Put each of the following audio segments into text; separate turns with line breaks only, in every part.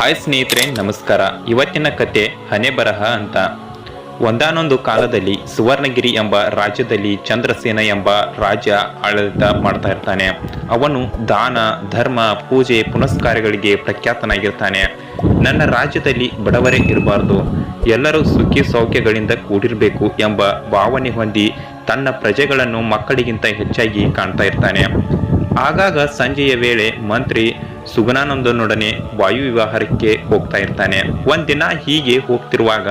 Hi ಸ್ನೇಹಿತರೆ, ನಮಸ್ಕಾರ. ಇವತ್ತಿನ ಕತೆ ಹನೆ ಬರಹ ಅಂತ. ಒಂದಾನೊಂದು ಕಾಲದಲ್ಲಿ ಸುವರ್ಣಗಿರಿ ಎಂಬ ರಾಜ್ಯದಲ್ಲಿ ಚಂದ್ರಸೇನ ಎಂಬ ರಾಜ ಆಡಳಿತ ಮಾಡ್ತಾ ಇರ್ತಾನೆ. ಅವನು ದಾನ, ಧರ್ಮ, ಪೂಜೆ, ಪುನಸ್ಕಾರಗಳಿಗೆ ಪ್ರಖ್ಯಾತನಾಗಿರ್ತಾನೆ. ನನ್ನ ರಾಜ್ಯದಲ್ಲಿ ಬಡವರೇ ಇರಬಾರ್ದು. ಎಲ್ಲರೂ ಸುಖಿ ಸೌಖ್ಯಗಳಿಂದ ಕೂಡಿರಬೇಕು ಎಂಬ ಭಾವನೆ ಹೊಂದಿ ತನ್ನ ಪ್ರಜೆಗಳನ್ನು ಮಕ್ಕಳಿಗಿಂತ ಹೆಚ್ಚಾಗಿ ಕಾಣ್ತಾ ಇರ್ತಾನೆ. ಆಗಾಗ ಸಂಜೆಯ ವೇಳೆ ಮಂತ್ರಿ ಸುಗುಣಾನಂದನೊಡನೆ ವಾಯು ವಿವಾಹಕ್ಕೆ ಹೋಗ್ತಾ ಇರ್ತಾನೆ. ಒಂದಿನ ಹೀಗೆ ಹೋಗ್ತಿರುವಾಗ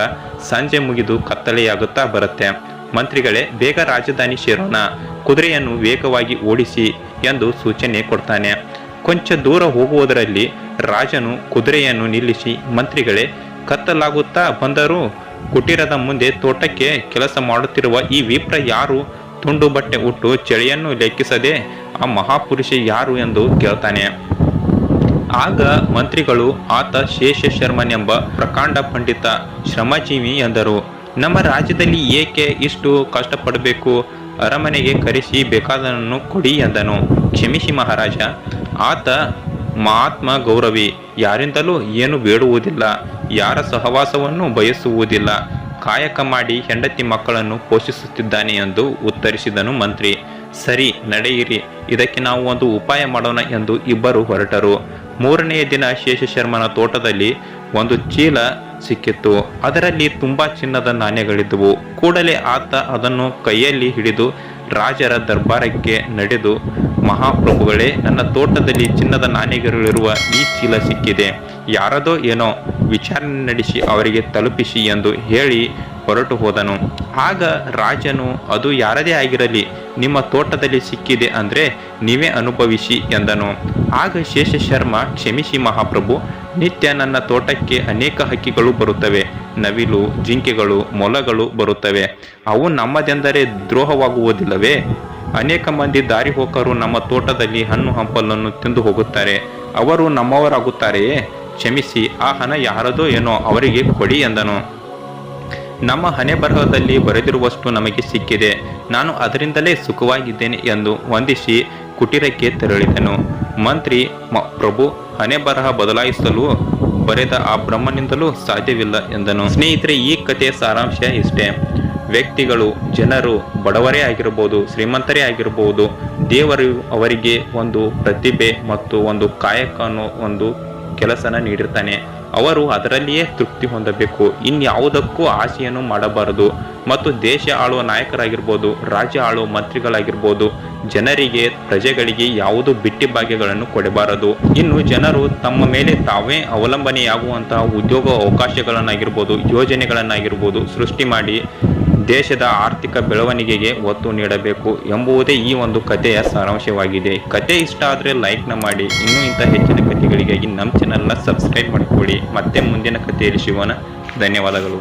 ಸಂಜೆ ಮುಗಿದು ಕತ್ತಲೆಯಾಗುತ್ತಾ ಬರುತ್ತೆ. ಮಂತ್ರಿಗಳೇ, ಬೇಗ ರಾಜಧಾನಿ ಸೇರೋಣ. ಕುದುರೆಯನ್ನು ವೇಗವಾಗಿ ಓಡಿಸಿ ಎಂದು ಸೂಚನೆ ಕೊಡ್ತಾನೆ. ಕೊಂಚ ದೂರ ಹೋಗುವುದರಲ್ಲಿ ರಾಜನು ಕುದುರೆಯನ್ನು ನಿಲ್ಲಿಸಿ ಮಂತ್ರಿಗಳೇ, ಕತ್ತಲಾಗುತ್ತಾ ಬಂದರೂ ಕುಟೀರದ ಮುಂದೆ ತೋಟಕ್ಕೆ ಕೆಲಸ ಮಾಡುತ್ತಿರುವ ಈ ವಿಪ್ರ ಯಾರು? ತುಂಡು ಬಟ್ಟೆ ಉಟ್ಟು ಚಳಿಯನ್ನು ಲೆಕ್ಕಿಸದೆ ಆ ಮಹಾಪುರುಷ ಯಾರು ಎಂದು ಕೇಳ್ತಾನೆ. ಆಗ ಮಂತ್ರಿಗಳು ಆತ ಶೇಷ ಶರ್ಮನೆಂಬ ಪ್ರಕಾಂಡ ಪಂಡಿತ ಶ್ರಮಜೀವಿ ಎಂದರು. ನಮ್ಮ ರಾಜ್ಯದಲ್ಲಿ ಏಕೆ ಇಷ್ಟು ಕಷ್ಟಪಡಬೇಕು? ಅರಮನೆಗೆ ಕರೆಸಿ ಬೇಕಾದನನ್ನು ಕೊಡಿ ಎಂದನು. ಕ್ಷಮಿಸಿ ಮಹಾರಾಜ. ಆತ ಮಹಾತ್ಮ ಗೌರವಿ. ಯಾರಿಂದಲೂ ಏನು ಬೇಡುವುದಿಲ್ಲ. ಯಾರ ಸಹವಾಸವನ್ನು ಬಯಸುವುದಿಲ್ಲ. ಕಾಯಕ ಮಾಡಿ ಹೆಂಡತಿ ಮಕ್ಕಳನ್ನು ಪೋಷಿಸುತ್ತಿದ್ದಾನೆ ಎಂದು ಉತ್ತರಿಸಿದನು ಮಂತ್ರಿ. ಸರಿ, ನಡೆಯಿರಿ. ಇದಕ್ಕೆ ನಾವು ಒಂದು ಉಪಾಯ ಮಾಡೋಣ ಎಂದು ಇಬ್ಬರು ಹೊರಟರು. ಮೂರನೆಯ ದಿನ ಶೇಷಶರ್ಮನ ತೋಟದಲ್ಲಿ ಒಂದು ಚೀಲ ಸಿಕ್ಕಿತ್ತು. ಅದರಲ್ಲಿ ತುಂಬಾ ಚಿನ್ನದ ನಾಣ್ಯಗಳಿದ್ದವು. ಕೂಡಲೇ ಆತ ಅದನ್ನು ಕೈಯಲ್ಲಿ ಹಿಡಿದು ರಾಜರ ದರ್ಬಾರಕ್ಕೆ ನಡೆದು, ಮಹಾಪ್ರಭುಗಳೇ, ನನ್ನ ತೋಟದಲ್ಲಿ ಚಿನ್ನದ ನಾಣ್ಯಗಳಿರುವ ಈ ಚೀಲ ಸಿಕ್ಕಿದೆ. ಯಾರದೋ ಏನೋ ವಿಚಾರಣೆ ನಡೆಸಿ ಅವರಿಗೆ ತಲುಪಿಸಿ ಎಂದು ಹೇಳಿ ಹೊರಟು ಹೋದನು. ಆಗ ರಾಜನು, ಅದು ಯಾರದೇ ಆಗಿರಲಿ, ನಿಮ್ಮ ತೋಟದಲ್ಲಿ ಸಿಕ್ಕಿದೆ ಅಂದರೆ ನೀವೇ ಅನುಭವಿಸಿ ಎಂದನು. ಆಗ ಶೇಷ ಶರ್ಮ, ಕ್ಷಮಿಸಿ ಮಹಾಪ್ರಭು, ನಿತ್ಯ ನನ್ನ ತೋಟಕ್ಕೆ ಅನೇಕ ಹಕ್ಕಿಗಳು ಬರುತ್ತವೆ. ನವಿಲು, ಜಿಂಕೆಗಳು, ಮೊಲಗಳು ಬರುತ್ತವೆ. ಅವು ನಮ್ಮದೆಂದರೆ ದ್ರೋಹವಾಗುವುದಿಲ್ಲವೇ? ಅನೇಕ ಮಂದಿ ದಾರಿ ಹೋಕರು ನಮ್ಮ ತೋಟದಲ್ಲಿ ಹಣ್ಣು ಹಂಪಲನ್ನು ತಿಂದು ಹೋಗುತ್ತಾರೆ. ಅವರು ನಮ್ಮವರಾಗುತ್ತಾರೆಯೇ? ಕ್ಷಮಿಸಿ ಆ ಹಣ ಯಾರದೋ ಏನೋ ಅವರಿಗೆ ಕೊಡಿ ಎಂದನು ನಮ್ಮ ಹಣೆ ಬರಹದಲ್ಲಿ ಬರೆದಿರುವಷ್ಟು ನಮಗೆ ಸಿಕ್ಕಿದೆ. ನಾನು ಅದರಿಂದಲೇ ಸುಖವಾಗಿದ್ದೇನೆ ಎಂದು ವಂದಿಸಿ ಕುಟೀರಕ್ಕೆ ತೆರಳಿದನು. ಮಂತ್ರಿ, ಮ, ಪ್ರಭು, ಹಣೆ ಬರಹ ಬದಲಾಯಿಸಲು ಬರೆದ ಆ ಬ್ರಹ್ಮನಿಂದಲೂ ಸಾಧ್ಯವಿಲ್ಲ ಎಂದನು. ಸ್ನೇಹಿತರೆ, ಈ ಕಥೆಯ ಸಾರಾಂಶ ಇಷ್ಟೇ. ವ್ಯಕ್ತಿಗಳು, ಜನರು ಬಡವರೇ ಆಗಿರಬಹುದು, ಶ್ರೀಮಂತರೇ ಆಗಿರಬಹುದು. ದೇವರು ಅವರಿಗೆ ಒಂದು ಪ್ರತಿಭೆ ಮತ್ತು ಒಂದು ಕಾಯಕ ಅನ್ನೋ ಒಂದು ಕೆಲಸನ ನೀಡಿರ್ತಾನೆ. ಅವರು ಅದರಲ್ಲಿಯೇ ತೃಪ್ತಿ ಹೊಂದಬೇಕು. ಇನ್ಯಾವುದಕ್ಕೂ ಆಸೆಯನ್ನು ಮಾಡಬಾರದು. ಮತ್ತು ದೇಶ ಆಳುವ ನಾಯಕರಾಗಿರ್ಬೋದು, ರಾಜ್ಯ ಆಳುವ ಮಂತ್ರಿಗಳಾಗಿರ್ಬೋದು, ಜನರಿಗೆ, ಪ್ರಜೆಗಳಿಗೆ ಯಾವುದು ಬಿಟ್ಟಿ ಭಾಗ್ಯಗಳನ್ನು ಕೊಡಬಾರದು. ಇನ್ನು ಜನರು ತಮ್ಮ ಮೇಲೆ ತಾವೇ ಅವಲಂಬನೆಯಾಗುವಂತಹ ಉದ್ಯೋಗ ಅವಕಾಶಗಳನ್ನಾಗಿರ್ಬೋದು, ಯೋಜನೆಗಳನ್ನಾಗಿರ್ಬೋದು ಸೃಷ್ಟಿ ಮಾಡಿ ದೇಶದ ಆರ್ಥಿಕ ಬೆಳವಣಿಗೆಗೆ ಒತ್ತು ನೀಡಬೇಕು ಎಂಬುದೇ ಈ ಒಂದು ಕಥೆಯ ಸಾರಾಂಶವಾಗಿದೆ. ಕತೆ ಇಷ್ಟ ಆದರೆ ಲೈಕ್ನ ಮಾಡಿ. ಇನ್ನೂ ಇಂಥ ಹೆಚ್ಚಿನ ಕಥೆಗಳಿಗಾಗಿ ನಮ್ಮ ಚಾನಲ್ನ ಸಬ್ಸ್ಕ್ರೈಬ್ ಮಾಡಿಕೊಳ್ಳಿ. ಮತ್ತೆ ಮುಂದಿನ ಕಥೆಯಲ್ಲಿ ಸಿಗೋಣ. ಧನ್ಯವಾದಗಳು.